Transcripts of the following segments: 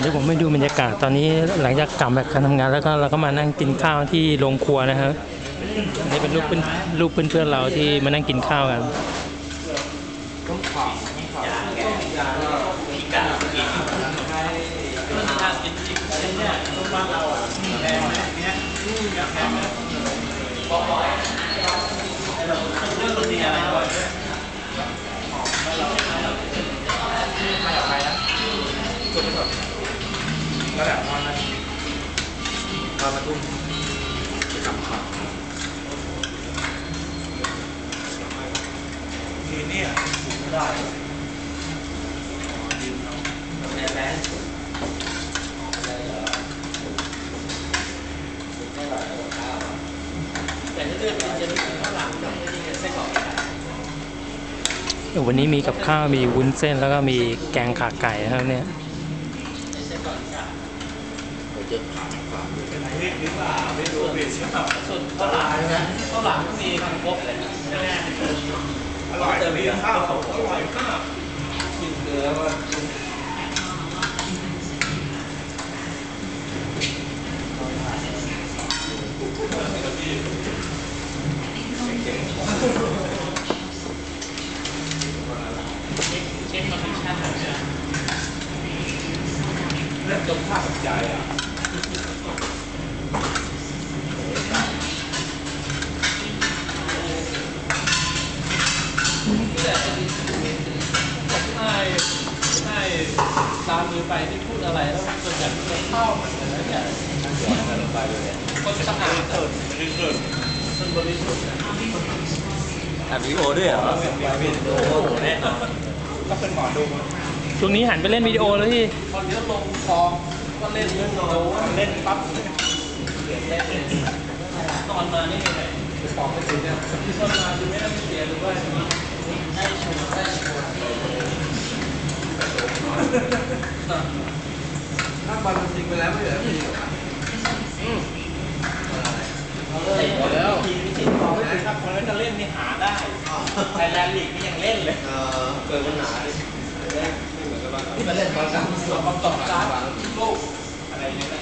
เดี๋ยวผมไปดูบรรยากาศตอนนี้หลังจากกลับจากการทำงานแล้วก็เราก็มานั่งกินข้าวที่โรงครัวนะครับอันนี่เป็นรูปเพื่อนรูปเพื่อนๆเราที่มานั่งกินข้าวกัน ระดับตอนั้นตอมาทุ่มจะกลับขับทีนี่ยไม่ได้วันนี้มีกับข้าวมีวุ้นเส้นแล้วก็มีแกงขาไก่ครับเนี่ย เป็นเทพหรือเปล่าไม่รู้เบสเปล่าส่วนข้าวหลามนะข้าวหลามก็มีครบเลยอร่อยแต่มีข้าวอร่อยมากกินเกลือว่าเล่นจนภาคใจอะ ตามมือไปที่พูดอะไรแล้วส่วนใหญ่จะเข้าเหมือนกันแล้วแต่คนสะอาดเกิดไม่เกิดคนบริสุทธิ์อัดวิดีโอด้วยเหรอวิดีโอแน่นอนก็เป็นหมอดูช่วงนี้หันไปเล่นวิดีโอแล้วที่พอเดี๋ยวลงคลอง ก็เล่นเรื่องโน้ตเล่นปั๊บเปลี่ยนเตอนมานี่ไงตอนมาดูไม่ได้เสียหรือว่าได้ชมได้ชมถ้าบอลมันจริงไปแล้วไม่เหลือพี่แล้วทีวิธีตอนไม่ถึงถ้าคนนั้นจะเล่นนี่หาได้ไทยแลนด์ลีกนี่ยังเล่นเลยเกิดปัญหาดิ ที่มาเล่นบอลกันส่วนประกอบการลูกอะไรเนี่ยนะ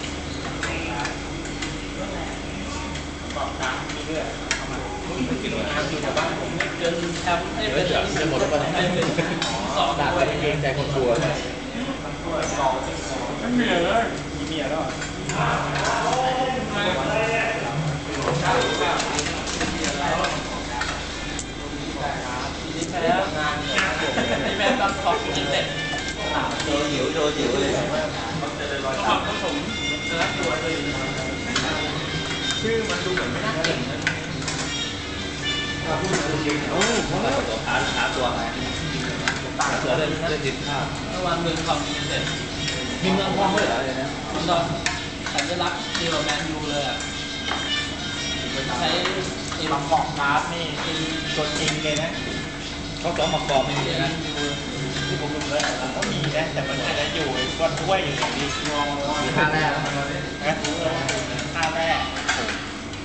ประกอบการเรื่อยๆเอามาผมกินอาหารอยู่แถวบ้านผมเนี่ยเกินแชมป์ให้เป็นจะหมดแล้วป่ะให้เป็นสองด้วยเกรงใจคนกลัวเลยสองไม่มีเลยมีเมียแล้วนี่แพ้งานนี่แม่ตัดขอบกินเสร็จ โดนหิวโดนหิวเลยขอบผสมเนื้อตัวเลยชื่อมันดูเหมือนไม่น่าเก่งนะโอ้ผมว่าตัวหาหาตัวไงต่างเสืเสืออเลเล่ยนนะเล่นดิบข้าวเมื่อวานเมืองทองกินเสร็จมีเมืองพองด้วยเหรอเนี่ยนะคุณตอนสัญลักษณ์เดียวกับแมนยูเลยอะใช้ไอ้บังกอกการ์ดนี่เป็นตัวจริงเลยนะเขาซ้อมมากองไม่มีนะ ที่ผมดูเลยผมก็มีนะ แต่มันอาจจะอยู่ก้อนถ้วยอยู่อย่างนี้ท่าแรกแล้วนะท่าแรก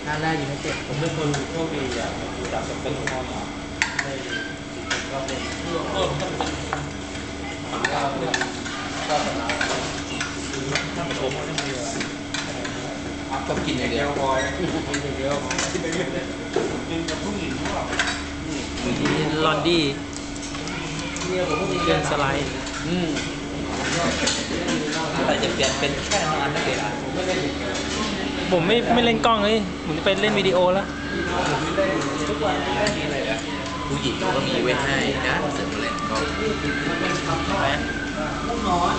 ท่าแรกอยู่ในเจ็ดผมเป็นคนโชคดีอะอยู่จากสเป็นพ่อมาโทษก็เป็นก็กินอย่างเดียวบอยกินอย่างเดียวกินไปเรื่อยกินกับผู้หญิงพวกลอนดี้ เนี่ยผมก็มีเดินสไลด์ อืมแต่จะเปลี่ยนเป็นแค่นอนนักเตะผมไม่ไม่เล่นกล้องเลยผมจะไปเล่นวิดีโอแล้วผู้หญิงก็มีไว้ให้นะเสร็จเล่นก็แหวนนอน